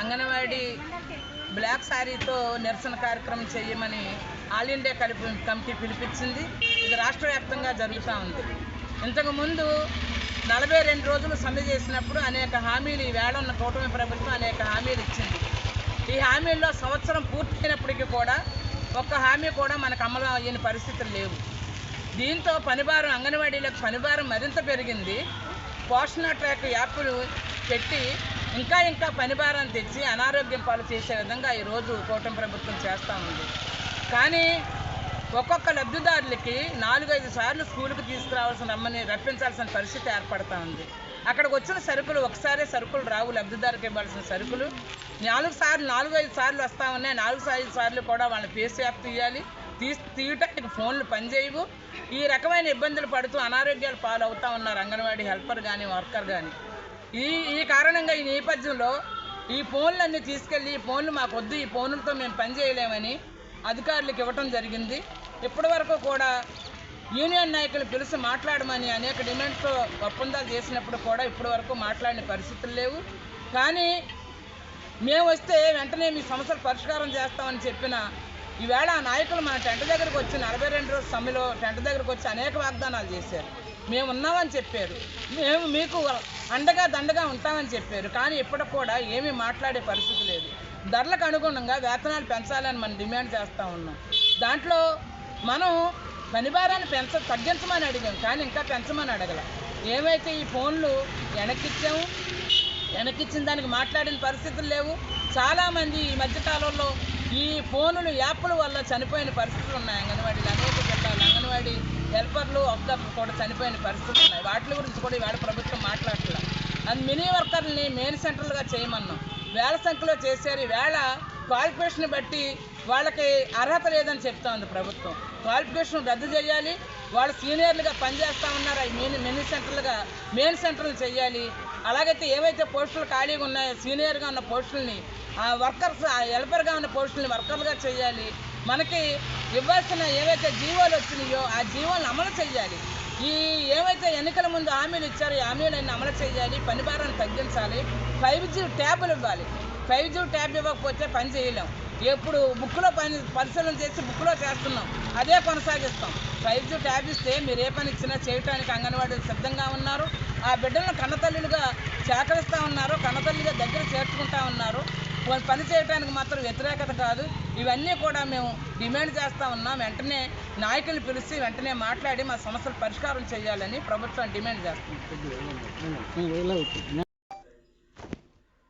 Anganwadi black శారీతో నిరసన కార్యక్రమం చేయమని ఆల్ ఇండియా కలిపి కమిటీ పిలిపించింది. ఇది రాష్ట్ర వ్యాప్తంగా జరుగుతూ ఉంది. ఇంతకుముందు నలభై రెండు రోజులు సమ్మె చేసినప్పుడు అనేక హామీలు ఈవేళ ఉన్న కూటమి ప్రభుత్వం అనేక హామీలు ఇచ్చింది. ఈ హామీల్లో సంవత్సరం పూర్తయినప్పటికీ కూడా ఒక్క హామీ కూడా మనకు అమలు అయ్యని పరిస్థితులు లేవు. దీంతో పనిభారం అంగన్వాడీలకు పనిభారం మరింత పెరిగింది. పోషణ ట్రాక్ యాప్లు పెట్టి ఇంకా ఇంకా పనిభారం తెచ్చి అనారోగ్యం పాలు చేసే విధంగా ఈరోజు కూటమి ప్రభుత్వం చేస్తూ ఉంది. కానీ ఒక్కొక్క లబ్ధిదారులకి నాలుగైదు సార్లు స్కూల్కి తీసుకురావాల్సిన రమ్మని రప్పించాల్సిన పరిస్థితి ఏర్పడతా ఉంది. అక్కడికి వచ్చిన సరుకులు ఒకసారి సరుకులు రావు లబ్ధిదారుకి ఇవ్వాల్సిన సరుకులు. నాలుగు సార్లు నాలుగు ఐదు సార్లు వస్తూ ఉన్నాయి. నాలుగు ఐదు సార్లు కూడా వాళ్ళ ఫేస్ యాప్ తీయాలి. తీ తీయటానికి ఫోన్లు పనిచేయవు. ఈ రకమైన ఇబ్బందులు పడుతూ అనారోగ్యాలు పాలవుతూ ఉన్నారు అంగన్వాడీ హెల్పర్ కానీ వర్కర్ కానీ ఈ ఈ కారణంగా ఈ నేపథ్యంలో ఈ ఫోన్లన్నీ తీసుకెళ్ళి ఈ ఫోన్లు మాకు వద్దు ఈ ఫోన్లతో మేము పని చేయలేమని అధికారులకు ఇవ్వటం జరిగింది. ఇప్పటి వరకు కూడా యూనియన్ నాయకులు పిలిచి మాట్లాడమని అనేక డిమాండ్స్తో ఒప్పందాలు చేసినప్పుడు కూడా ఇప్పటి వరకు మాట్లాడిన పరిస్థితులు లేవు. కానీ మేము వస్తే వెంటనే మీ సమస్యలు పరిష్కారం చేస్తామని చెప్పిన ఈవేళ ఆ నాయకులు మన టెంట్ దగ్గరకు వచ్చి నలభై రెండు రోజుల సమ్మెలో టెంట్ దగ్గరకు వచ్చి అనేక వాగ్దానాలు చేశారు. మేము ఉన్నామని చెప్పారు. మేము మీకు అండగా దండగా ఉంటామని చెప్పారు. కానీ ఇప్పటికి కూడా ఏమీ మాట్లాడే పరిస్థితి లేదు. ధరలకు అనుగుణంగా వేతనాలు పెంచాలని మనం డిమాండ్ చేస్తూ ఉన్నాం. దాంట్లో మనం పనిభారాన్ని పెంచ తగ్గించమని అడిగాం. కానీ ఇంకా పెంచమని అడగల. ఏమైతే ఈ ఫోన్లు వెనక్కిచ్చాము వెనక్కిచ్చిన దానికి మాట్లాడిన పరిస్థితులు లేవు. చాలామంది ఈ మధ్యకాలంలో ఈ ఫోనులు యాప్ల వల్ల చనిపోయిన పరిస్థితులు ఉన్నాయి. అంగన్వాడీలు అనేక జిల్లాలు. వర్కర్లు కూడా చనిపోయిన పరిస్థితులు ఉన్నాయి. వాటి గురించి కూడా ఈవేళ ప్రభుత్వం మాట్లాడట్లేదు అండ్ మినీ వర్కర్ని మెయిన్ సెంటర్లుగా చేయమన్నాం. వేల సంఖ్యలో చేశారు. ఈవేళ క్వాలిఫికేషన్ బట్టి వాళ్ళకి అర్హత లేదని చెప్తోంది ప్రభుత్వం. క్వాలిఫికేషన్ రద్దు చేయాలి. వాళ్ళు సీనియర్లుగా పనిచేస్తూ ఉన్నారు? అవి మెయిన్ మినీ సెంటర్లుగా మెయిన్ సెంటర్లు చేయాలి. అలాగైతే ఏవైతే పోస్టులు ఖాళీగా ఉన్నాయో సీనియర్గా ఉన్న పోస్టుల్ని ఆ వర్కర్స్ హెల్పర్గా ఉన్న పోస్టుల్ని వర్కర్లుగా చేయాలి. మనకి ఇవ్వాల్సిన ఏవైతే జీవోలు వచ్చినాయో ఆ జీవోలను అమలు చేయాలి. ఈ ఏవైతే ఎన్నికల ముందు హామీలు ఇచ్చారో ఈ హామీలన్నీ అమలు చేయాలి పని భారాన్ని తగ్గించాలి ఫైవ్ జీ ట్యాబ్లు ఇవ్వాలి. ఫైవ్ జీ ట్యాబ్ ఇవ్వకపోతే పని చేయలేం. ఎప్పుడు బుక్లో పని పరిశీలన చేసి బుక్లో చేస్తున్నాం. అదే కొనసాగిస్తాం. ఫైవ్ జీ ట్యాబ్ ఇస్తే మీరు ఏ పని ఇచ్చినా చేయటానికి అంగన్వాడీలు సిద్ధంగా ఉన్నారు. ఆ బిడ్డలను కన్నతల్లులుగా సేకరిస్తూ ఉన్నారు కన్నతల్లిగా దగ్గర చేర్చుకుంటా ఉన్నారు. పని చేయడానికి మాత్రం వ్యతిరేకత కాదు. ఇవన్నీ కూడా మేము డిమాండ్ చేస్తూ ఉన్నాం. వెంటనే నాయకులు పిలిచి వెంటనే మాట్లాడి మా సమస్యలు పరిష్కారం చేయాలని ప్రభుత్వం డిమాండ్ చేస్తుంది